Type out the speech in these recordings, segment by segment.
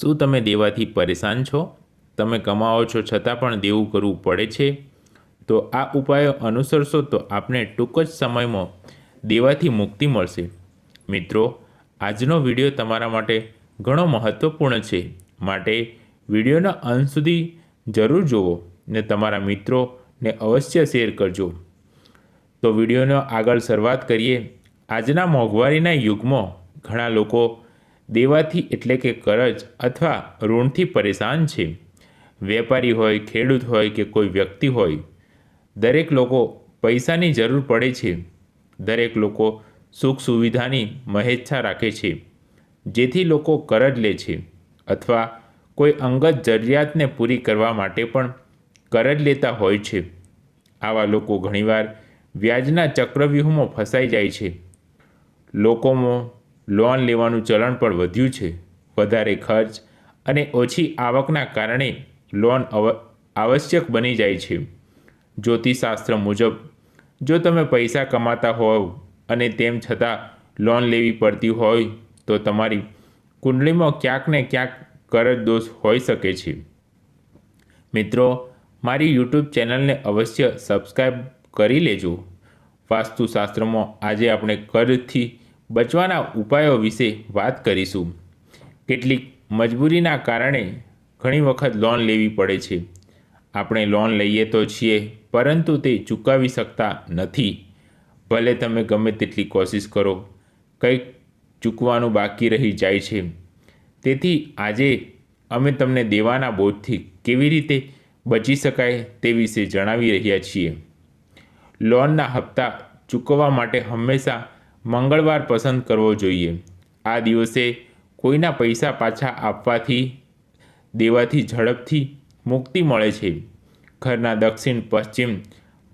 શું તમે દેવાથી પરેશાન છો? તમે કમાવો છો છતાં પણ દેવું કરવું પડે છે? તો આ ઉપાયો અનુસરશો તો આપને ટૂંક જ સમયમાં દેવાથી મુક્તિ મળશે. મિત્રો, આજનો વીડિયો તમારા માટે ઘણો મહત્ત્વપૂર્ણ છે. માટે વિડીયોના અંત સુધી જરૂર જુઓ ને તમારા મિત્રોને અવશ્ય શેર કરજો. તો વિડીયોનો આગળ શરૂઆત કરીએ. આજના મોંઘવારીના યુગમાં ઘણા લોકો દેવાથી એટલે કે કરજ અથવા ઋણથી પરેશાન છે. વેપારી હોય, ખેડૂત હોય કે કોઈ વ્યક્તિ હોય, દરેક લોકો પૈસાની જરૂર પડે છે. દરેક લોકો સુખ સુવિધાની મહેચ્છા રાખે છે. જેથી લોકો કરજ લે છે અથવા કોઈ અંગત જરૂરિયાતને પૂરી કરવા માટે પણ કરજ લેતા હોય છે. આવા લોકો ઘણીવાર વ્યાજના ચક્રવ્યૂહમાં ફસાઈ જાય છે. લોકોમાં લોન લેવાનું ચલણ પણ વધ્યું છે. વધારે ખર્ચ અને ઓછી આવકના કારણે લોન અવ, આવશ્યક બની જાય છે. જ્યોતિષશાસ્ત્ર મુજબ, જો તમે પૈસા કમાતા હોવ અને તેમ છતાં લોન લેવી પડતી હોય, તો તમારી કુંડળીમાં ક્યાંક ને ક્યાંક કરજ દોષ હોઈ શકે છે. મિત્રો, મારી યુટ્યુબ ચેનલને અવશ્ય સબસ્ક્રાઈબ કરી લેજો. વાસ્તુશાસ્ત્રમાં આજે આપણે કરજથી બચવાના ઉપાયો વિશે વાત કરીશું. કેટલીક મજબૂરીના કારણે ઘણી વખત લોન લેવી પડે છે. આપણે લોન લઈએ તો છીએ, પરંતુ તે ચૂકવી શકતા નથી. ભલે તમે ગમે તેટલી કોશિશ કરો, કંઈક ચૂકવાનું બાકી રહી જાય છે. તેથી આજે અમે તમને દેવાના બોજથી કેવી રીતે બચી શકાય તે વિશે જણાવી રહ્યા છીએ. લોનના હપ્તા ચૂકવવા માટે હંમેશા મંગળવાર પસંદ કરવો જોઈએ. આ દિવસે કોઈના પૈસા પાછા આપવાથી, દેવાથી ઝડપથી મુક્તિ મળે છે. ઘરના દક્ષિણ, પશ્ચિમ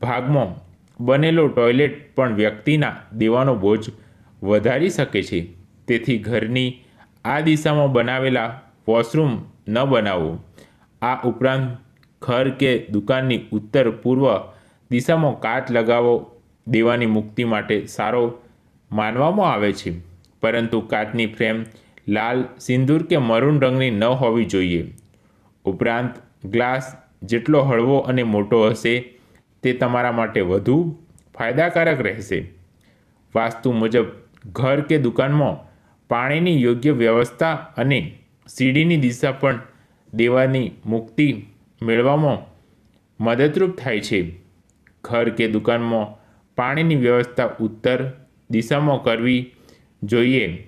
ભાગમાં બનેલો ટોયલેટ પણ વ્યક્તિના દેવાનો બોજ વધારી શકે છે. તેથી ઘરની આ દિશામાં બનાવેલા વોશરૂમ ન બનાવો. આ ઉપરાંત ઘર કે દુકાનની ઉત્તર પૂર્વ દિશામાં કાચ લગાવો દેવાની મુક્તિ માટે સારો માનવામાં આવે છે. પરંતુ કાચની ફ્રેમ લાલ, સિંદૂર કે મરૂન રંગની ન હોવી જોઈએ. ઉપરાંત, ગ્લાસ જેટલો હળવો અને મોટો હશે, તે તમારા માટે વધુ ફાયદાકારક રહેશે. વાસ્તુ મુજબ, ઘર કે દુકાનમાં પાણીની યોગ્ય વ્યવસ્થા અને સીડીની દિશા પણ દેવાની મુક્તિ મેળવવામાં મદદરૂપ થાય છે. ઘર કે દુકાનમાં પાણીની વ્યવસ્થા ઉત્તર દિશામાં કરવી જોઈએ.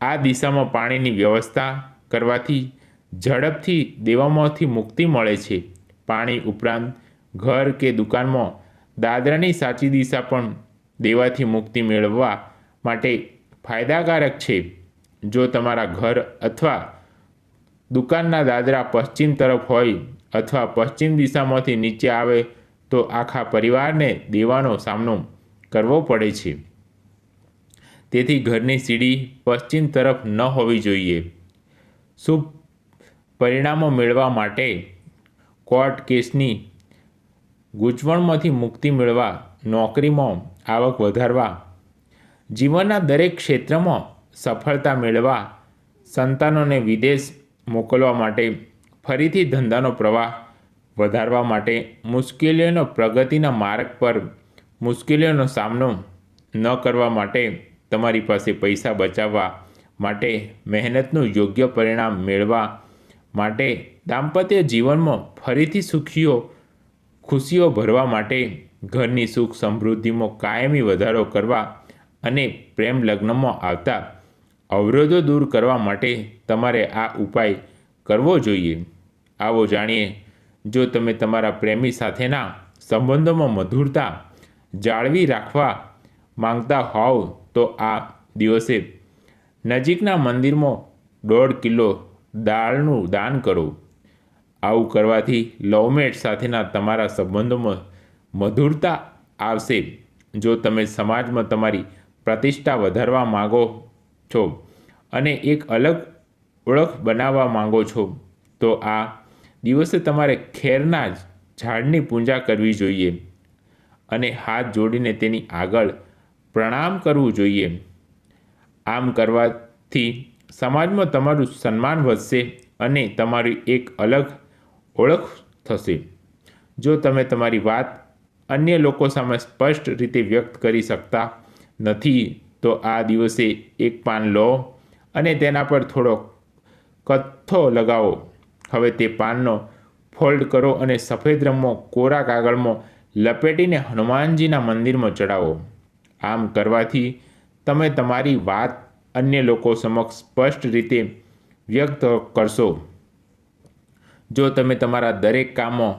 આ દિશામાં પાણીની વ્યવસ્થા કરવાથી ઝડપથી દેવામાંથી મુક્તિ મળે છે. પાણી ઉપરાંત ઘર કે દુકાનમાં દાદરાની સાચી દિશા પણ દેવાથી મુક્તિ મેળવવા માટે ફાયદાકારક છે. જો તમારા ઘર અથવા દુકાનના દાદરા પશ્ચિમ તરફ હોય અથવા પશ્ચિમ દિશામાંથી નીચે આવે તો આખા પરિવારને દેવાનો સામનો કરવો પડે છે. તેથી ઘરની સીડી પશ્ચિમ તરફ ન હોવી જોઈએ. શુભ પરિણામો મેળવવા માટે કોર્ટ કેસની ગૂંચવણમાંથી મુક્તિ મેળવવા, નોકરીમાં આવક વધારવા, જીવનના દરેક ક્ષેત્રમાં સફળતા મેળવવા, સંતાનોને વિદેશ મોકલવા માટે ફરીથી ધંધાનો પ્રવાહ વધારવા માટે મુશ્કેલીઓનો પ્રગતિના માર્ગ પર મુશ્કેલીઓનો સામનો ન કરવા માટે તમારી પાસે પૈસા બચાવવા માટે મહેનતનું યોગ્ય પરિણામ મેળવા માટે દાંપત્ય જીવનમાં ફરીથી સુખીઓ, ખુશીઓ ભરવા માટે ઘરની સુખ સમૃદ્ધિમાં કાયમી વધારો કરવા અને પ્રેમ લગ્નમાં આવતા અવરોધો દૂર કરવા માટે તમારે આ ઉપાય કરવો જોઈએ. આવો જાણીએ, જો તમે તમારા પ્રેમી સાથેના સંબંધોમાં મધુરતા જાળવી રાખવા માંગતા હોવ તો આ દિવસે નજીકના મંદિરમાં દોઢ કિલો દાળનું દાન કરો. આવું કરવાથી લવમેટ સાથેના તમારા સંબંધોમાં મધુરતા આવશે. જો તમે સમાજમાં તમારી પ્રતિષ્ઠા વધારવા માગો છો અને એક અલગ ઓળખ બનાવવા માંગો છો, તો આ દિવસે તમારે ખેરના જ ઝાડની પૂજા કરવી જોઈએ. અને હાથ જોડીને તેની આગળ પ્રણામ કરવું જોઈએ. આમ કરવાથી સમાજમાં તમારું સન્માન વધશે અને તમારી એક અલગ ઓળખ થશે. જો તમે તમારી વાત અન્ય લોકો સામે સ્પષ્ટ રીતે વ્યક્ત કરી શકતા નથી, તો આ દિવસે એક પાન લો અને તેના પર થોડો કથ્થો લગાવો. હવે તે પાનનો ફોલ્ડ કરો અને સફેદ રંગમાં કોરા કાગળમાં લપેટીને હનુમાનજીના મંદિરમાં ચડાવો આમ કરવાથી તમે તમારી વાત અન્ય લોકો સમક્ષ સ્પષ્ટ રીતે વ્યક્ત કરશો. જો તમે તમારા દરેક કામમાં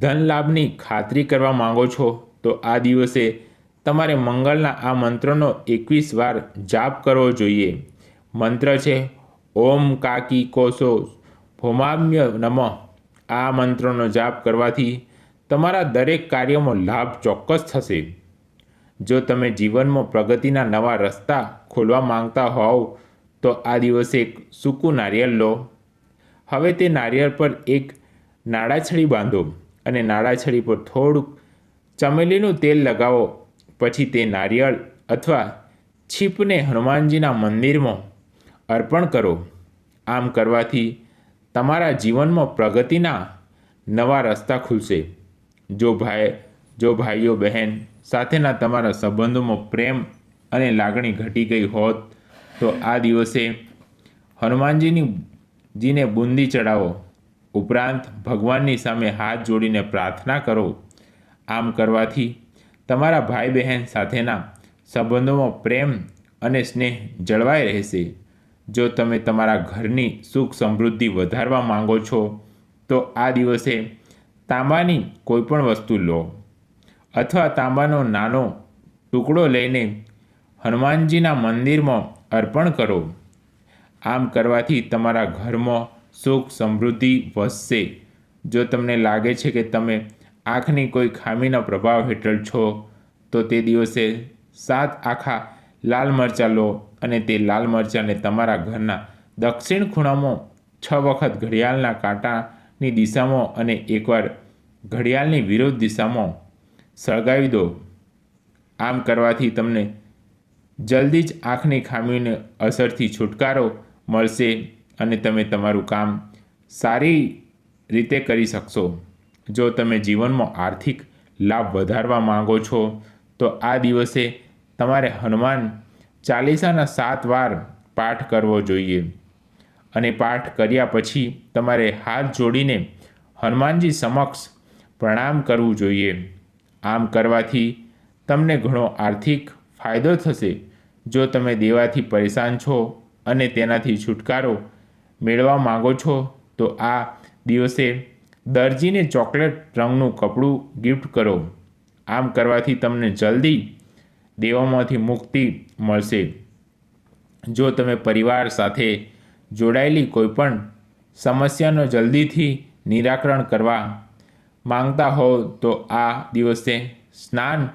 ધન લાભની ખાતરી કરવા માંગો છો, તો આ દિવસે તમારે મંગળના આ મંત્રનો એકવીસ વાર જાપ કરવો જોઈએ. મંત્ર છે, ઓમ કાકી કોસો ભોમામ્ય નમઃ. આ મંત્રનો જાપ કરવાથી તમારા દરેક કાર્યમાં લાભ ચોક્કસ થશે. જો તમે જીવનમાં પ્રગતિના નવા રસ્તા ખોલવા માંગતા હોવ, તો આ દિવસે એક સૂકું નારિયેળ લો. હવે તે નારિયેળ પર એક નાળાછડી બાંધો અને નાળાછડી પર થોડુંક ચમેલીનું તેલ લગાવો. પછી તે નારિયેળ અથવા છીપને હનુમાનજીના મંદિરમાં અર્પણ કરો. આમ કરવાથી તમારા જીવનમાં પ્રગતિના નવા રસ્તા ખુલશે. જો ભાઈ, જો ભાઈઓ, બહેન સાથેના તમારા સંબંધોમાં પ્રેમ અને લાગણી ઘટી ગઈ હોત, તો આ દિવસે હનુમાનજીની જીને બુંદી ચડાવો. ઉપરાંત ભગવાનની સામે હાથ જોડીને પ્રાર્થના કરો. આમ કરવાથી તમારા ભાઈ, બહેન સાથેના સંબંધોમાં પ્રેમ અને સ્નેહ જળવાઈ રહેશે. જો તમે તમારા ઘરની સુખ સમૃદ્ધિ વધારવા માંગો છો, તો આ દિવસે તાંબાની કોઈપણ વસ્તુ લો અથવા તાંબાનો નાનો ટુકડો લઈને હનુમાનજીના મંદિરમાં અર્પણ કરો. આમ કરવાથી તમારા ઘરમાં સુખ સમૃદ્ધિ વધશે. જો તમને લાગે છે કે તમે આંખની કોઈ ખામીના પ્રભાવ હેઠળ છો, તો તે દિવસે સાત આખા લાલ મરચાં લો અને તે લાલ મરચાંને તમારા ઘરના દક્ષિણ ખૂણામાં છ વખત ઘડિયાળના કાંટાની દિશામાં અને એકવાર ઘડિયાળની વિરોધ દિશામાં સળગાવી દો. આમ કરવાથી તમને જલ્દી જ આંખની ખામીને અસરથી છુટકારો મળશે અને તમે તમારું કામ સારી રીતે કરી શકશો. જો તમે જીવનમાં આર્થિક લાભ વધારવા માંગો છો, તો આ દિવસે તમારે હનુમાન ચાલીસાના સાત વાર પાઠ કરવો જોઈએ. અને પાઠ કર્યા પછી તમારે હાથ જોડીને હનુમાનજી સમક્ષ પ્રણામ કરવું જોઈએ. આમ કરવાથી તમને ઘણો આર્થિક ફાયદો થશે. જો તમે દેવાથી પરેશાન છો અને તેનાથી છુટકારો મેળવવા માગો છો, તો આ દિવસે દરજીને ચોકલેટ રંગનું કપડું ગિફ્ટ કરો. આમ કરવાથી તમને જલ્દી દેવામાંથી મુક્તિ મળશે. જો તમે પરિવાર સાથે જોડાયેલી કોઈપણ સમસ્યાનો જલ્દીથી નિરાકરણ કરવા માંગતા હોવ તો આ દિવસે સ્નાન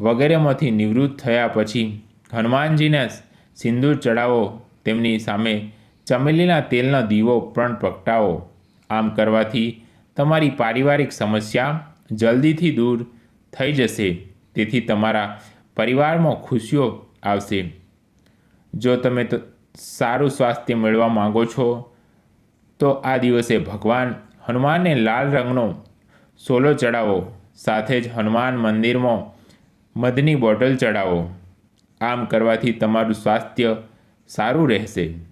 વગેરેમાંથી નિવૃત્ત થયા પછી હનુમાનજીને સિંદૂર ચડાવો તેમની સામે ચમેલીના તેલનો દીવો પણ પ્રગટાવો. આમ કરવાથી તમારી પારિવારિક સમસ્યા જલ્દીથી દૂર થઈ જશે. તેથી તમારા પરિવારમાં ખુશીઓ આવશે. જો તમે સારું સ્વાસ્થ્ય મેળવવા માગો છો, તો આ દિવસે ભગવાન હનુમાનને લાલ રંગનો સોલો ચડાવો, સાથે જ હનુમાન મંદિરમાં મધની બોટલ ચડાવો. આમ કરવાથી તમારું સ્વાસ્થ્ય સારું રહેશે.